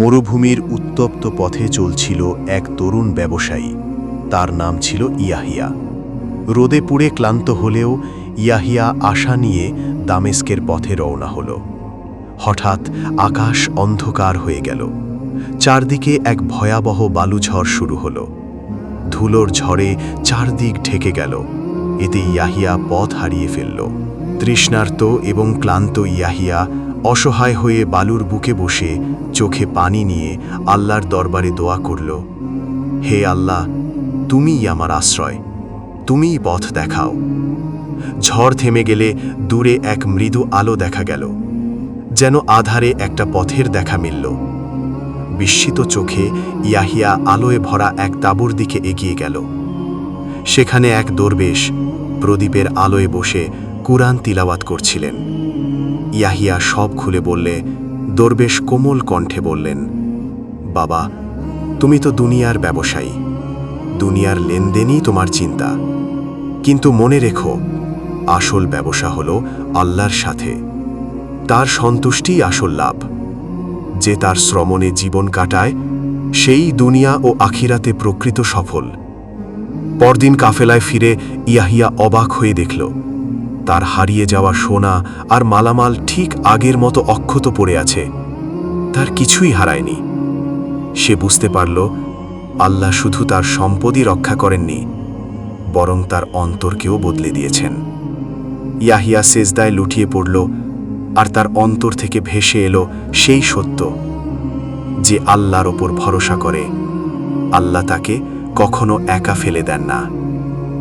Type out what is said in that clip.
মরুভূমির উত্তপ্ত পথে চলছিল এক তরুণ ব্যবসায়ী। তার নাম ছিল ইয়াহিয়া। রোদে পুড়ে ক্লান্ত হলেও ইয়াহিয়া আশা নিয়ে দামেস্কের পথে রওনা হল। হঠাৎ আকাশ অন্ধকার হয়ে গেল। চারদিকে এক ভয়াবহ বালুঝড় শুরু হল। ধুলোর ঝড়ে চারদিক ঢেকে গেল। এতে ইয়াহিয়া পথ হারিয়ে ফেলল। তৃষ্ণার্ত এবং ক্লান্ত ইয়াহিয়া অসহায় হয়ে বালুর বুকে বসে চোখে পানি নিয়ে আল্লাহর দরবারে দোয়া করল, হে আল্লাহ, তুমিই আমার আশ্রয়, তুমিই পথ দেখাও। ঝড় থেমে গেলে দূরে এক মৃদু আলো দেখা গেল, যেন আধারে একটা পথের দেখা মিলল। বিস্মিত চোখে ইয়াহিয়া আলোয় ভরা এক তাঁবুর দিকে এগিয়ে গেল। সেখানে এক দরবেশ প্রদীপের আলোয় বসে কুরআন তিলাওয়াত করছিলেন। ইয়াহিয়া সব খুলে বললে, দরবেশ কোমল কণ্ঠে বললেন, বাবা, তুমি তো দুনিয়ার ব্যবসায়ী। দুনিয়ার লেনদেনই তোমার চিন্তা। কিন্তু মনে রেখো, আসল ব্যবসা হলো আল্লাহর সাথে। তার সন্তুষ্টিই আসল লাভ। যে তার শ্রমণে জীবন কাটায়, সেই দুনিয়া ও আখিরাতে প্রকৃত সফল। পরদিন কাফেলায় ফিরে ইয়াহিয়া অবাক হয়ে দেখল তার হারিয়ে যাওয়া সোনা আর মালামাল ঠিক আগের মতো অক্ষত পড়ে আছে। তার কিছুই হারায়নি। সে বুঝতে পারল, আল্লাহ শুধু তার সম্পদই রক্ষা করেননি, বরং তার অন্তরকেও বদলে দিয়েছেন। ইয়াহিয়া সেজদায় লুটিয়ে পড়ল, আর তার অন্তর থেকে ভেসে এলো সেই সত্য, যে আল্লাহর ওপর ভরসা করে। আল্লাহ তাকে কখনো একা ফেলে দেন না।